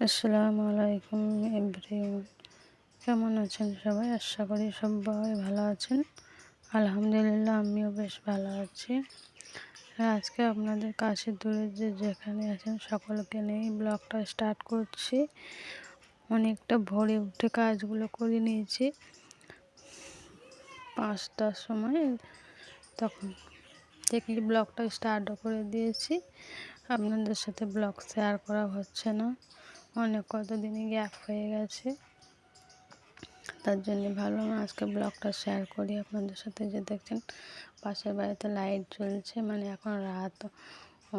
আসসালামু আলাইকুম এভরিওয়ান। কেমন আছেন সবাই? আশা করি সবাই ভালো আছেন। আলহামদুলিল্লাহ, আমিও বেশ ভালো আছি। আজকে আপনাদের কাছে দূরে যে যেখানে আছেন সকলকে নিয়ে ব্লগটা স্টার্ট করছি। অনেকটা ভোরে উঠে কাজগুলো করে নিয়েছি। পাঁচটার সময় তখন থেকে ব্লগটা স্টার্টও করে দিয়েছি। আপনাদের সাথে ব্লগ শেয়ার করা হচ্ছে না। অনেক কতদিনই গ্যাপ হয়ে গেছে। তার জন্য ভাবলাম আজকে ব্লগটা শেয়ার করি আপনাদের সাথে। যে দেখছেন, পাশের বাড়িতে লাইট জ্বলছে মানে এখন রাত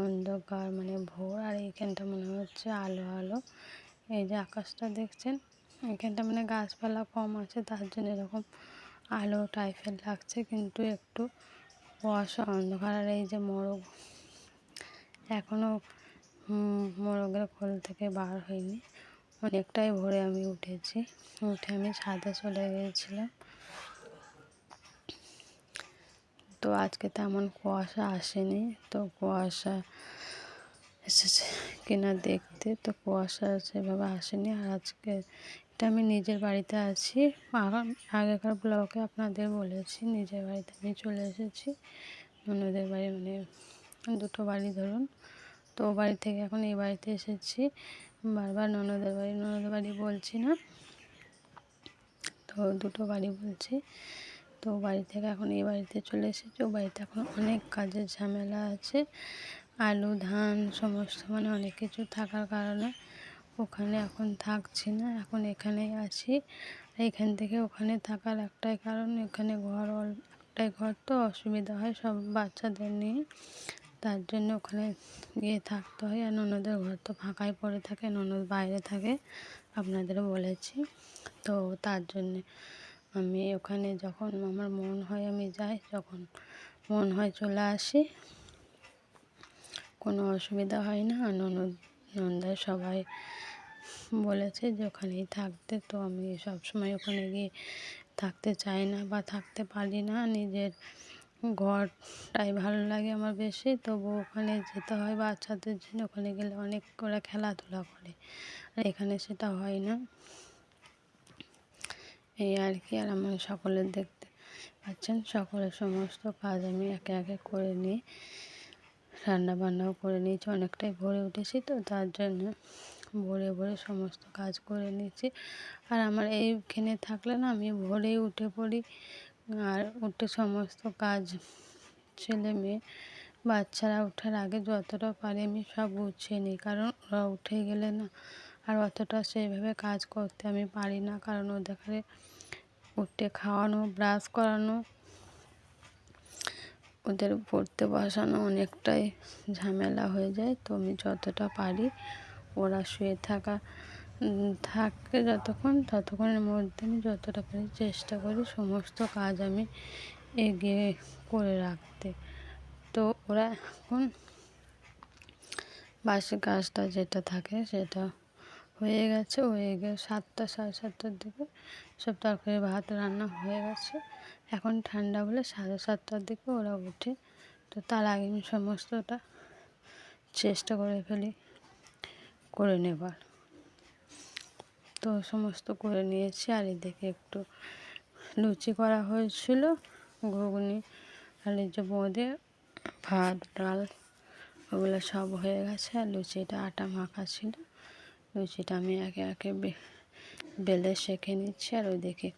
অন্ধকার মানে ভোর, আর এইখানটা মনে হচ্ছে আলো আলো। এই যে আকাশটা দেখছেন এখানটা মানে গাছপালা কম আছে, তার জন্য এরকম আলো টাইপের লাগছে, কিন্তু একটু কুয়াশা, অন্ধকার। আর এই যে মোরগ এখনও মোরগের খোল থেকে বার হয়নি। অনেকটাই ভোরে আমি উঠেছি। উঠে আমি ছাদে চলে গিয়েছিলাম। তো আজকে তেমন কুয়াশা আসেনি। তো কুয়াশা এসেছে কিনা দেখতে। তো কুয়াশা সেভাবে আসেনি। আর আজকে এটা আমি নিজের বাড়িতে আছি। আগেকার ব্লকে আপনাদের বলেছি, নিজের বাড়িতে আমি চলে এসেছি। অন্যদের বাড়ি মানে দুটো বাড়ি ধরুন। তো বাড়ি থেকে এখন এই বাড়িতে এসেছি। বারবার ননদের বাড়ি ননদের বাড়ি বলছি না। তো দুটো বাড়ি বলছি। তো বাড়ি থেকে এখন এই বাড়িতে চলে এসেছি। ও বাড়িতে এখন অনেক কাজের ঝামেলা আছে। আলু, ধান সমস্ত মানে অনেক কিছু থাকার কারণে ওখানে এখন থাকছি না। এখন এখানেই আছি। এখান থেকে ওখানে থাকার একটাই কারণ, এখানে ঘর একটাই ঘর তো অসুবিধা হয় সব বাচ্চাদের নিয়ে। তার জন্য ওখানে গিয়ে থাকতে হয়। আর ননদের ঘর তো ফাঁকাই পড়ে থাকে, ননদ বাইরে থাকে, আপনাদেরও বলেছি। তো তার জন্যে আমি ওখানে যখন আমার মন হয় আমি যাই, যখন মন হয় চলে আসি। কোনো অসুবিধা হয় না। ননদ নন্দায় সবাই বলেছে যে ওখানেই থাকতে। তো আমি সবসময় ওখানে গিয়ে থাকতে চাই না বা থাকতে পারি না। নিজের ঘরটাই ভালো লাগে আমার বেশি। তবু ওখানে যেতে হয় বাচ্চাদের জন্য। ওখানে গেলে অনেক ওরা খেলাধুলা করে। আর এখানে সেটা হয় না। এই আর কি। আর আমার সকলের দেখতে পাচ্ছেন? সকলের সমস্ত কাজ আমি একে একে করে নিই। রান্না বান্নাও করে নিয়েছি। অনেকটাই ভরে উঠেছি তো, তার জন্য ভোরে ভরে সমস্ত কাজ করে নিয়েছি। আর আমার এইখানে থাকলে না আমি ভোরেই উঠে পড়ি। আর উঠে সমস্ত কাজ, ছেলে মেয়ে, বাচ্চারা ওঠার আগে যতটা পারি আমি সব গুছিয়ে নিই, কারণ ওরা উঠে গেলে না আর অতটা সেইভাবে কাজ করতে আমি পারি না, কারণ ওদের উঠে খাওয়ানো, ব্রাশ করানো, ওদের পড়তে বসানো অনেকটাই ঝামেলা হয়ে যায়। তো আমি যতটা পারি ওরা শুয়ে থাকা থাকে যতক্ষণ, ততক্ষণের মধ্যে আমি যতটা পারি চেষ্টা করি সমস্ত কাজ আমি এগিয়ে করে রাখতে। তো ওরা এখন বাসি কাজটা যেটা থাকে সেটা হয়ে গেছে। হয়ে গেছে সাতটা, সাড়ে সাতটার দিকে সব তরকারি, ভাত, রান্না হয়ে গেছে। এখন ঠান্ডা বলে সাড়ে সাতটার দিকে ওরা উঠে, তো তার আগে আমি সমস্তটা চেষ্টা করে ফেলি, করে নেবার। তো সমস্ত করে নিয়েছি আর এদিকে একটু লুচি করা হয়েছিল, ঘুগনি আর এই যে বোঁদে, ভাত, ডাল, ওগুলো সব হয়ে গেছে। আর লুচিটা আটা মাখা ছিল। লুচিটা আমি একে একে বেলে শেখে নিচ্ছি আর ওইদিকে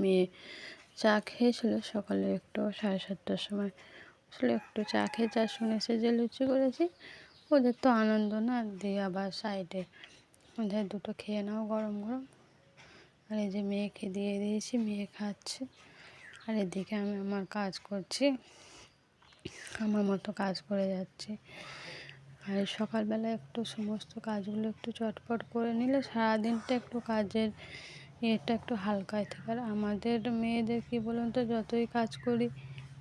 মেয়ে চা খেয়েছিল। সকালে একটু সাড়ে সাতটার সময় আসলে একটু চা খেয়ে চা শুনেছে যে লুচি করেছি। ওদের তো আনন্দ না, দিয়ে আবার সাইডে ওদের দুটো খেয়ে নাও গরম গরম। আর এই যে মেয়েকে দিয়ে দিয়েছি, মেয়ে খাচ্ছে। আর এদিকে আমি আমার কাজ করছি। আমার মতো কাজ করে যাচ্ছি। আর সকালবেলা একটু সমস্ত কাজগুলো একটু চটপট করে নিলে সারাদিনটা একটু কাজের এটা একটু হালকায় থাকে। আর আমাদের মেয়েদের কী বলুন তো, যতই কাজ করি,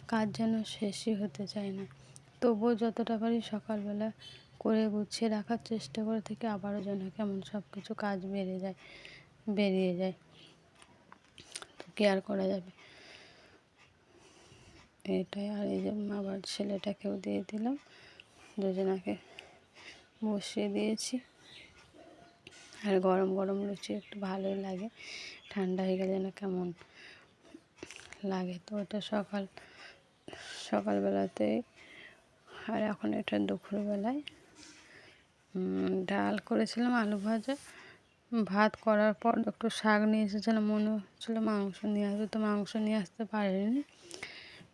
কাজ যেন শেষই হতে চায় না। তবুও যতটা পারি সকালবেলা করে গুছিয়ে রাখার চেষ্টা করে থেকে আবারও যেন কেমন সব কিছু কাজ বেড়ে যায়, বেরিয়ে যায়। তো কেয়ার করা যাবে। এটাই আর এই যে আবার ছেলেটাকেও দিয়ে দিলাম। দুজনাকে বসিয়ে দিয়েছি। আর গরম গরম লুচি একটু ভালোই লাগে। ঠান্ডা হয়ে গেলে না কেমন লাগে। তো ওটা সকাল সকালবেলাতে আর এখন এটা দুপুরবেলায়। ডাল করেছিলাম, আলু ভাজা। ভাত করার পর একটু শাক নিয়ে এসেছিলাম মনে হচ্ছিল মাংস নিয়ে আসবে, তো মাংস নিয়ে আসতে পারিনি।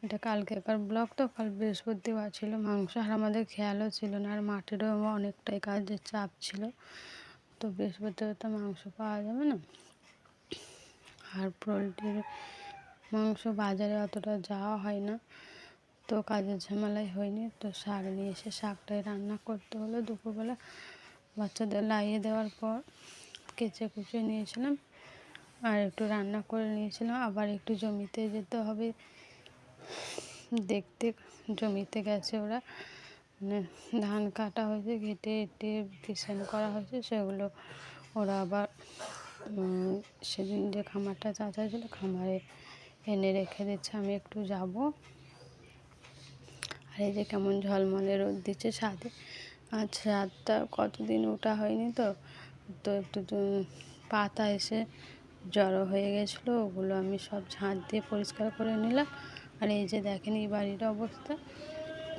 এটা কালকে কালকেকার ব্লক তো কাল বৃহস্পতিবার ছিল মাংস, আর আমাদের খেয়ালও ছিল না, আর মাটিরও অনেকটাই কাজের চাপ ছিল। তো বৃহস্পতিবার তো মাংস পাওয়া যাবে না। আর পোলট্রির মাংস বাজারে অতটা যাওয়া হয় না। তো কাজের ঝামেলায় হয়নি। তো শাক নিয়ে এসে শাকটাই রান্না করতে হলো দুপুরবেলা। বাচ্চাদের লাইয়ে দেওয়ার পর কেচে কুচে নিয়েছিলাম। আর একটু রান্না করে নিয়েছিলাম। আবার একটু জমিতে যেতে হবে। দেখতে জমিতে গেছে ওরা। মানে ধান কাটা হয়েছে কেটে এটে কিষান করা হয়েছে, সেগুলো ওরা আবার সেদিন যে খামারটা চাচা ছিল, খামারে এনে রেখে দিচ্ছে। আমি একটু যাব। আর এই যে কেমন ঝলমলে রোদ দিচ্ছে সাথে আজ রাতটা কতদিন ওটা হয়নি তো তো একটু পাতা এসে জড়ো হয়ে গেছিল, ওগুলো আমি সব ঝাঁট দিয়ে পরিষ্কার করে নিলাম। আর এই যে দেখেন এই বাড়ির অবস্থা,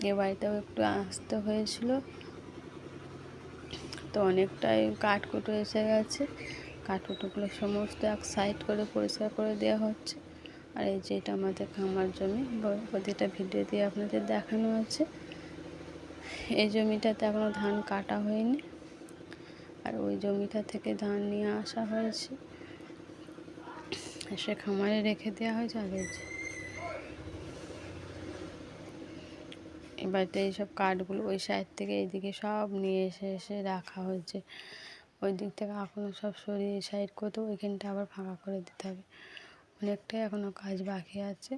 এ বাড়িতেও একটু আসতে হয়েছিল। তো অনেকটাই কাঠকুটো এসে গেছে, কাঠকুটোগুলো সমস্ত এক সাইড করে পরিষ্কার করে দেওয়া হচ্ছে। আর এই যে এটা আমাদের খামার জমি প্রতিটা ভিডিও দিয়ে আপনাদের দেখানো আছে। এই জমিটাতে এখনও ধান কাটা হয়নি, আর ওই জমিটা থেকে ধান নিয়ে আসা হয়েছে। সে খামারে রেখে দেওয়া হয়েছে, আর এই যে এবারতে এইসব কাঠগুলো ওই সাইড থেকে এইদিকে সব নিয়ে এসে এসে রাখা হয়েছে। ওই দিক থেকে এখনও সব সরিয়ে সাইড করতে ওইখানটা আবার ফাঁকা করে দিতে হবে। অনেকটাই এখনও কাজ বাকি আছে।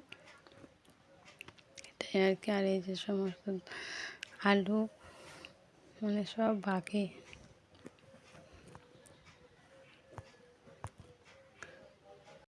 এটাই আর কি, আর এই যে সমস্ত আলু মানে সব বাকি।